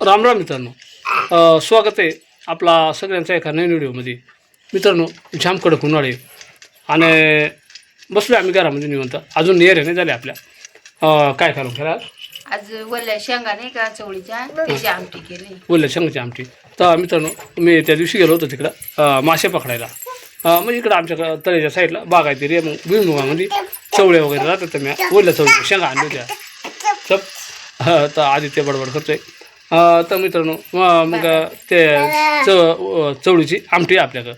राम राम मित्रांनो. स्वागत आहे आपला सगळ्यांचा एका नवीन व्हिडिओमध्ये. मित्रांनो जाम कडक उन्हाळे. आणि बसलो आम्ही घरामध्ये निवंत. अजून नेर नाही झाले आपल्या. काय करू खरं आज? वल्ल्या शेंगा नाही का चवळीच्या? त्याची आमटी केली. बोलले शेंगाची आमटी. तर मित्रांनो मी त्या दिवशी गेलो होतो तिकडं मासे पकडायला. म्हणजे इकडं आमच्या तळेच्या साईडला बाग आहे तरी मग भुईमुगामध्ये चवळे वगैरे राहतात तर मी बोलल्या चवळी शेंगा आणल्या होत्या. तर आदित्य बडबड करतोय. तर मित्रांनो मग ते च चवळीची आमटी आहे आपल्याकडं.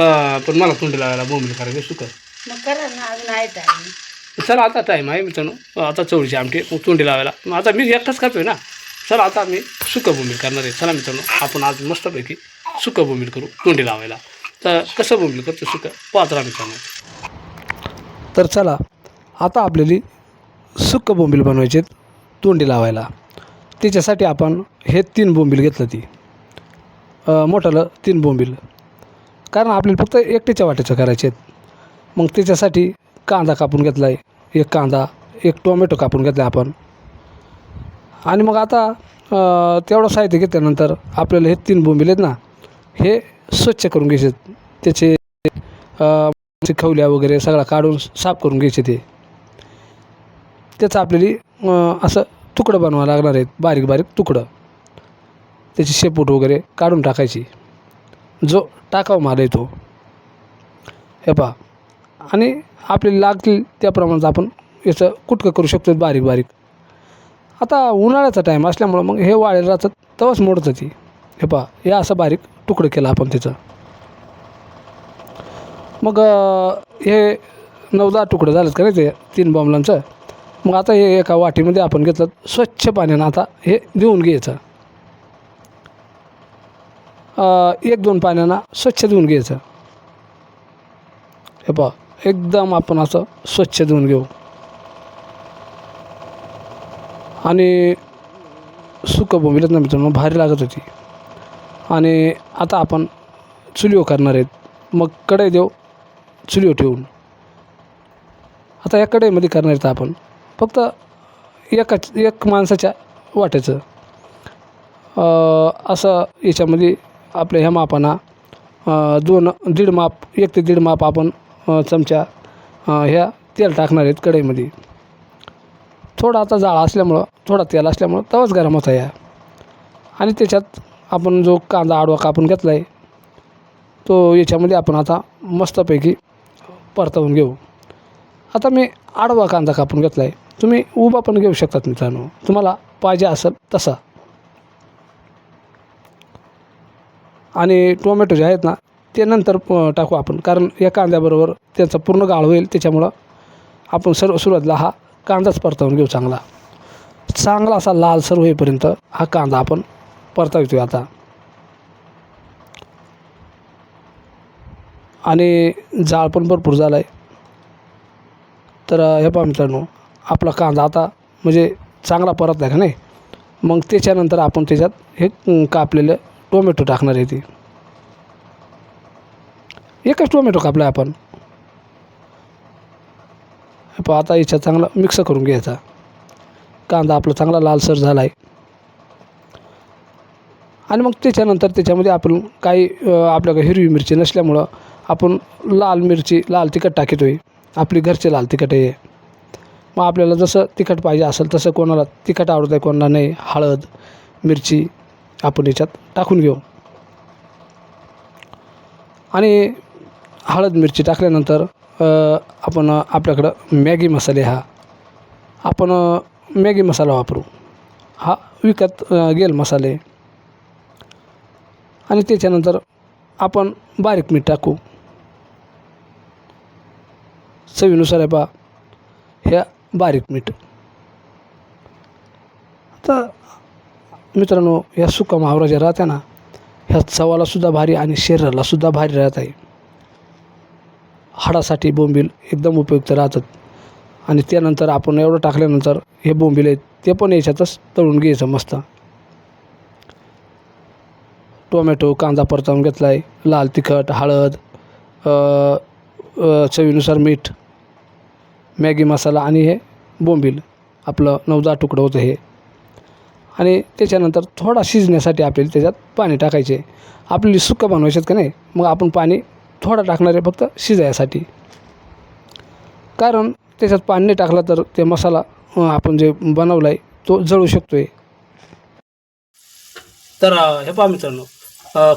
अ, पण मला तोंडी लागायला बोंबील करायचं सुकं. मग करा ना अजून आहे टाइम चला आता टाईम आहे मित्रांनो. आता चवळीची आमटी मग तोंडी लावायला. मग आता मी एकटाच खातोय ना. चला आता मी सुकं बोंबील करणार आहे. चला मित्रांनो आपण आज मस्तपैकी सुकं बोंबील करू तोंडी लावायला. तर कसं बोंबील करतो सुकं? पाहत राहा मित्रांनो. तर चला आता आपल्याला सुक्क बोंबील बनवायचे तोंडी लावायला. त्याच्यासाठी आपण हे तीन बोंबील घेतलं ती. मोठालं तीन बोंबील. कारण आपल्याला फक्त एकट्याच्या वाट्याचं करायचे आहेत. मग त्याच्यासाठी कांदा कापून घेतला आहे एक कांदा एक टोमॅटो कापून घेतला आपण. आणि मग आता तेवढं साहित्य घेतल्यानंतर आपल्याला हे तीन बोंबील आहेत ना हे स्वच्छ करून घ्यायचे त्याचे खवल्या वगैरे सगळा काढून साफ करून घ्यायचे ते. त्याचं आपल्याला असं तुकडं बनवावं लागणार आहेत. बारीक बारीक तुकडं. त्याची शेपूट वगैरे काढून टाकायची. जो टाकाव माल आहे तो. हे पहा. आणि आपली लागतील त्याप्रमाणे आपण याचं कुटकं करू शकतो बारीक बारीक. आता उन्हाळ्याचा टाईम असल्यामुळं मग हे वाळेल राहतात तेव्हाच मोडतं ती हे पहा. हे असं बारीक तुकडं केलं आपण त्याचं. मग हे नऊ दहा तुकडं झालं का नाही ते? तीन बॉम्बलांचं मग आता हे एका वाटीमध्ये आपण घेतलं स्वच्छ पाण्यानं आता हे देऊन घ्यायचं. एक दोन पाण्यानं स्वच्छ धुवून घ्यायचं. हे पहा एकदम आपण असं स्वच्छ धुवून घेऊ. आणि सुकं बोंबिलत ना मित्रांनो भारी लागत होती. आणि आता आपण चुलीवर करणार आहेत. मग कढई देऊ चुलीवर ठेवून. आता या कढईमध्ये करणार आहेत आपण. फक्त एकाच एक माणसाच्या वाट्याचं. असं याच्यामध्ये आपल्या ह्या मापांना दोन दीड माप एक ते दीड माप आपण चमच्या चमचा ह्या तेल टाकणार आहेत कढईमध्ये. थोडा आता जाळा असल्यामुळं थोडा तेल असल्यामुळं तवाच गरम होता या आणि त्याच्यात आपण जो कांदा आडवा कापून घेतला आहे तो याच्यामध्ये आपण आता मस्तपैकी परतवून घेऊ. आता मी आडवा कांदा कापून घेतला आहे तुम्ही उभा पण घेऊ शकतात मित्रांनो तुम्हाला पाहिजे असेल तसा. आणि टोमॅटो जे आहेत ना ते नंतर टाकू आपण. कारण या कांद्याबरोबर त्यांचा पूर्ण गाळ होईल त्याच्यामुळं आपण सर्व सुरुवातीला हा कांदाच परतावून घेऊ चांगला. चांगला असा लालसर होईपर्यंत हा कांदा आपण परतावतो आता. आणि जाळ पण भरपूर झालं आहे तर हे पहा मित्रांनो आपला कांदा आता म्हणजे चांगला परतला का नाही? मग त्याच्यानंतर आपण त्याच्यात हे कापलेलं टोमॅटो टाकणार आहे ते. एकच टोमॅटो कापला आपण. आता याच्यात चांगला मिक्स करून घ्यायचा. कांदा आपला चांगला लालसर झाला आहे आणि मग त्याच्यानंतर त्याच्यामध्ये आपण काही आपल्याकडे हिरवी मिरची नसल्यामुळं आपण लाल मिरची लाल तिखट टाकतो आहे आपली घरचे लाल तिखट आहे. मग आपल्याला जसं तिखट पाहिजे असेल तसं कोणाला तिखट आवडत आहे कोणाला नाही हळद मिरची आपण याच्यात टाकून घेऊ. आणि हळद मिरची टाकल्यानंतर आपण आपल्याकडं मॅगी मसाले हा आपण मॅगी मसाला वापरू. हा विकत गेल मसाले. आणि त्याच्यानंतर आपण बारीक मीठ टाकू. चवीनुसार आहे पा ह्या बारीक मीठ. आता मित्रांनो ह्या सुका मावरा ज्या राहत्या ना ह्या चवालासुद्धा भारी आणि शरीरालासुद्धा भारी राहत आहे. हाडासाठी बोंबील एकदम उपयुक्त राहतात. आणि त्यानंतर आपण एवढं टाकल्यानंतर हे बोंबील आहेत ते पण याच्यातच तळून घ्यायचं मस्त. टोमॅटो कांदा परतावून घेतला आहे लाल तिखट हळद चवीनुसार मीठ मॅगी मसाला आणि हे बोंबील आपलं नवदा तुकडं होतं हे. आणि त्याच्यानंतर थोडा शिजण्यासाठी आपल्याला त्याच्यात पाणी टाकायचे. आपल्याला सुक्का बनवायचे का नाही? मग आपण पाणी थोडा टाकणार आहे फक्त शिजायसाठी. कारण त्याच्यात पाणी नाही टाकलं तर ते मसाला आपण जे बनवला आहे तो जळू शकतो आहे तर हे पहा मित्रांनो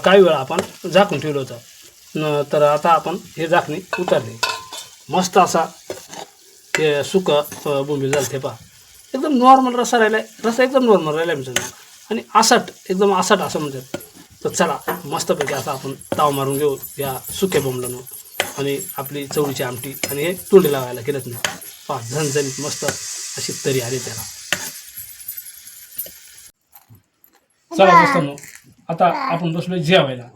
काही वेळा आपण झाकून ठेवलं होतं. तर आता आपण हे झाकणी उतरली. मस्त असा हे सुकं बोंबील झालं ते पहा. एकदम नॉर्मल रसा राहिला आहे रसा एकदम नॉर्मल राहिला आहे मित्रांनो आणि आसाट एकदम आसाट असं म्हणतात. तर चला मस्तपैकी आता आपण ताव मारून घेऊ या सुक्या बोंबलानं आणि आपली चवळीची आमटी आणि हे तोंडी लावायला केलंच नाही. पहा झणझणीत मस्त अशी तरी आली त्याला. चला मित्रांनो आता आपण बसलो जेवायला.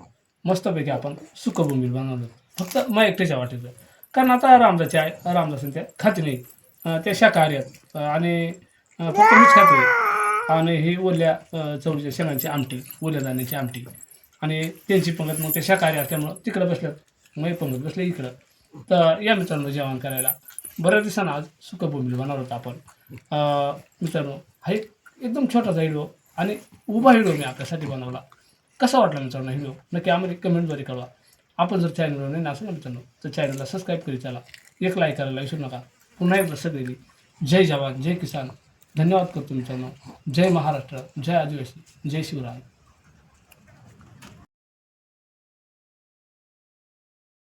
मस्तपैकी आपण सुकं बोंबील बनवलं. फक्त मग एकट्याच्या वाटेचं कारण आता रामदासचे आहे रामदास त्या खाते नाही त्या ते शाकाहारी आहेत आणि फक्त मीच खाते. आणि ही ओल्या चवळीच्या शेंगांची आमटी ओल्या दाण्याची आमटी. आणि त्यांची पंगत मग ते शाकाहारी असल्यामुळं तिकडं बसल्यात. मग पंगत बसले इकडं. तर या मित्रांनो जेवण करायला. बऱ्याच दिवसांना आज सुखभूमी बोंबील बनवलं होतं आपण. मित्रांनो हा एक एकदम छोटासा व्हिडिओ आणि उभा व्हिडिओ मी आपल्यासाठी बनवला. कसा वाटला मित्रांनो व्हिडिओ? नक्की आम्हाला कमेंटद्वारे कळवा. आपण जर चॅनलवर नाही असं ना मित्रांनो तर चॅनलला सबस्क्राईब करी चला. एक लाईक करायला विसरू नका. पुन्हा एकदा सगळी जय जवान जय किसान. धन्यवाद करतो मित्रांनो. जय महाराष्ट्र जय आदिवासी जय शिवराय.